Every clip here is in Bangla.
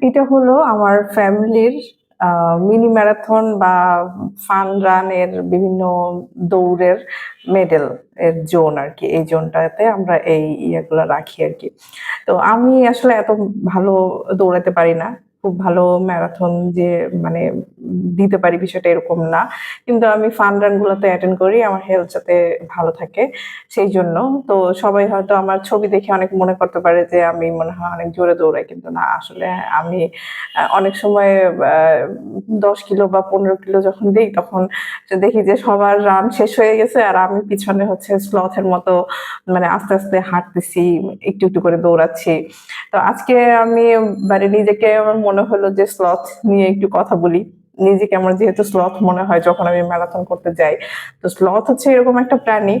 এটা হলো আমার ফ্যামিলির মিনি ম্যারাথন বা ফান রান এর বিভিন্ন দৌড়ের মেডেল এর জোন আর কি এই জোনটাতে আমরা এই ইয়েগুলো রাখি আর কি তো আমি আসলে এত ভালো দৌড়াতে পারি না। খুব ভালো ম্যারাথন যে মানে দিতে পারি বিষয়টা এরকম না। কিন্তু আমি ফান রান গুলোতে অ্যাটেন্ড করি, আমার হেলথ যাতে ভালো থাকে সেই জন্য। তো সবাই হয়তো আমার ছবি দেখে অনেক মনে করতে পারে যে আমি মনে হয় অনেক জোরে দৌড়াই, কিন্তু না, আসলে আমি অনেক সময় দশ কিলো বা পনেরো কিলো যখন দিই, তখন দেখি যে সবার রান শেষ হয়ে গেছে, আর আমি পিছনে হচ্ছে স্লথের মতো মানে আস্তে আস্তে হাঁটতেছি, একটু একটু করে দৌড়াচ্ছি। তো আজকে আমি মানে নিজেকে আমার মনে হলো যে স্লথ নিয়ে একটু কথা বলি। নিজেকে আমার যেহেতু স্লথ মনে হয় যখন আমি ম্যারাথন করতে যাই, তো স্লথ হচ্ছে এরকম একটা প্রাণী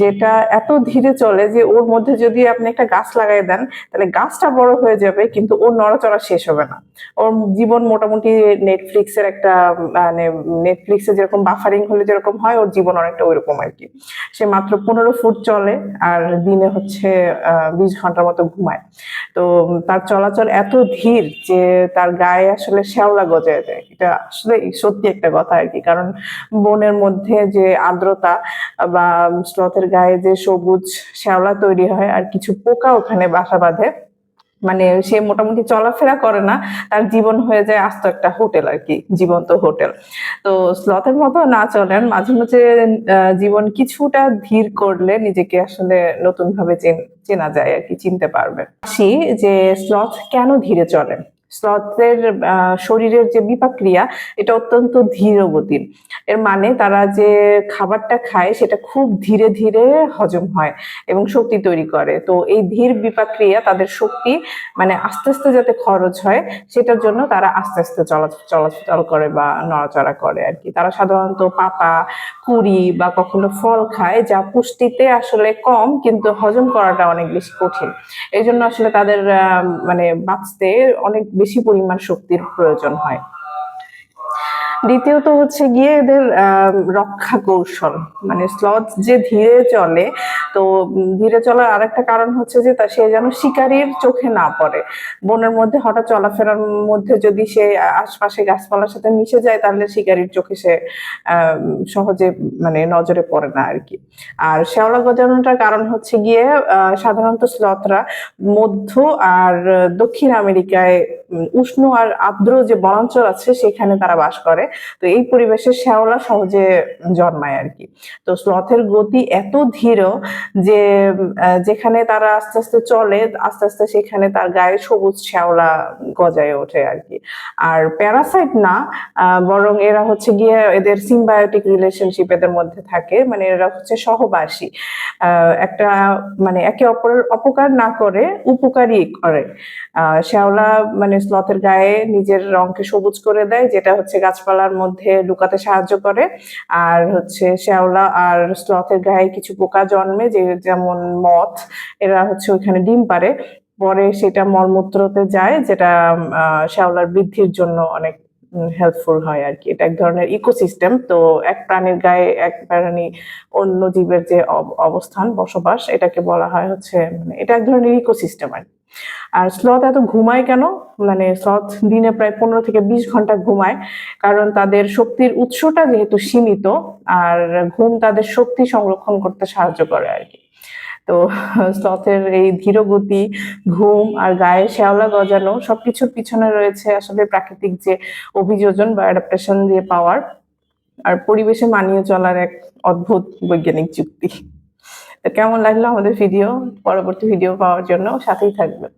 যেটা এত ধীরে চলে যে ওর মধ্যে যদি আপনি একটা গাছ লাগাই দেন, তাহলে গাছটা বড় হয়ে যাবে, কিন্তু ওর নড়াচড়া শেষ হবে না। ওর জীবন মোটামুটি নেটফ্লিক্সের একটা মানে নেটফ্লিক্সে যেরকম বাফারিং হলে যেরকম হয়, ওর জীবন অনেকটা ওইরকম আর কি। সে মাত্র পনেরো ফুট চলে আর দিনে হচ্ছে বিশ ঘণ্টার মতো ঘুমায়। তো তার চলাচল এত ধীর যে তার গায়ে আসলে শ্যাওলা গজায় যায় এটা আসলে সত্যি একটা কথা আর কি। কারণ বনের মধ্যে যে আর্দ্রতা বা স্লথের গায়ে যে সবুজ শ্যাওলা তৈরি হয় আর কিছু পোকা ওখানে বাসা বাঁধে মানে সে মোটামুটি চলাফেরা করে না, তার জীবন হয়ে যায় আস্ত একটা হোটেল আর কি, জীবন্ত হোটেল। তো স্লথের মতো না চলেন, মাঝে মাঝে জীবন কিছুটা ধীর করলে নিজেকে আসলে নতুন ভাবে চেনা যায় আর কি, চিনতে পারবে আসি যে স্লথ কেন ধীরে চলে? স্লথের শরীরের যে বিপাক্রিয়া, এটা অত্যন্ত ধীর গতির এর মানে তারা যে খাবারটা খায়, সেটা খুব ধীরে ধীরে হজম হয় এবং শক্তি তৈরি করে। তো এই ধীর বিপাক্রিয়া তাদের শক্তি মানে আস্তে আস্তে যাতে খরচ হয়, সেটার জন্য তারা আস্তে আস্তে চলা চলাচল করে বা নড়াচড়া করে আর কি। তারা সাধারণত পাতা, কুড়ি বা কখনো ফল খায়, যা পুষ্টিতে আসলে কম, কিন্তু হজম করাটা অনেক বেশি কঠিন। এই জন্য আসলে তাদের মানে বাঁচতে অনেক বেশি পরিমাণ শক্তির প্রয়োজন হয়। দ্বিতীয়ত হচ্ছে গিয়ে এদের রক্ষা কৌশল মানে স্লথ যে ধীরে চলে, তো ধীরে চলার আরেকটা কারণ হচ্ছে যে তা সে যেন শিকারীর চোখে না পড়ে। বনের মধ্যে হঠাৎ চলাফেরার মধ্যে যদি সে আশপাশে গাছপালার সাথে মিশে যায়, তাহলে শিকারীর চোখে সে সহজে মানে নজরে পড়ে না আর কি আর শ্যাওলা গজানোটার কারণ হচ্ছে গিয়ে সাধারণত স্লথরা মধ্য আর দক্ষিণ আমেরিকায় উষ্ণ আর আর্দ্র যে বনাঞ্চল আছে, সেখানে তারা বাস করে। তো এই পরিবেশে শ্যাওলা সহজে জন্মায় আর কি তো স্লথের গতি এত ধীর যে যেখানে তারা আস্তে আস্তে চলে, আস্তে আস্তে সেখানে তার গায়ে সবুজ শ্যাওলা গজায় ওঠে আর কি। আর প্যারাসাইট না বরং এরা হচ্ছে গিয়ে এদের সিম্বায়োটিক রিলেশনশিপ এদের মধ্যে থাকে মানে এরা হচ্ছে সহবাসী। একটা মানে একে অপরের অপকার না করে উপকারী করে। শ্যাওলা মানে স্লথের গায়ে নিজের রংকে সবুজ করে দেয়, যেটা হচ্ছে গাছপালার মধ্যে লুকাতে সাহায্য করে। আর হচ্ছে শ্যাওলা আর স্লথের গায়ে কিছু পোকা জন্মে, যে যেমন মথ, এরা হচ্ছে ওইখানে ডিম পারে পরে সেটা মলমূত্রতে যায়, যেটা শ্যাওলার বৃদ্ধির জন্য অনেক হেল্পফুল হয় আর কি। এটা এক ধরনের ইকোসিস্টেম তো এক প্রাণীর গায়ে এক প্রাণী অন্য জীবের যে অব- অবস্থান, বসবাস, এটাকে বলা হয় হচ্ছে মানে এটা এক ধরনের ইকোসিস্টেম আর। আর স্লথ এত ঘুমায় কেন? মানে স্লথ দিনে প্রায় পনেরো থেকে বিশ ঘণ্টা ঘুমায়, কারণ তাদের শক্তির উৎসটা যেহেতু সীমিত, আর ঘুম তাদের শক্তি সংরক্ষণ করতে সাহায্য করে আর কি। তো স্লথের এই ধীরগতি ঘুম আর গায়ে শ্যাওলা গজানো সবকিছুর পিছনে রয়েছে আসলে প্রাকৃতিক যে অভিযোজন বা অ্যাডাপ্টেশন যে পাওয়ার আর পরিবেশে মানিয়ে চলার এক অদ্ভুত বৈজ্ঞানিক যুক্তি। তো কেমন লাগল আমাদের ভিডিও পরবর্তী ভিডিও পাওয়ার জন্য সাথেই থাকবেন।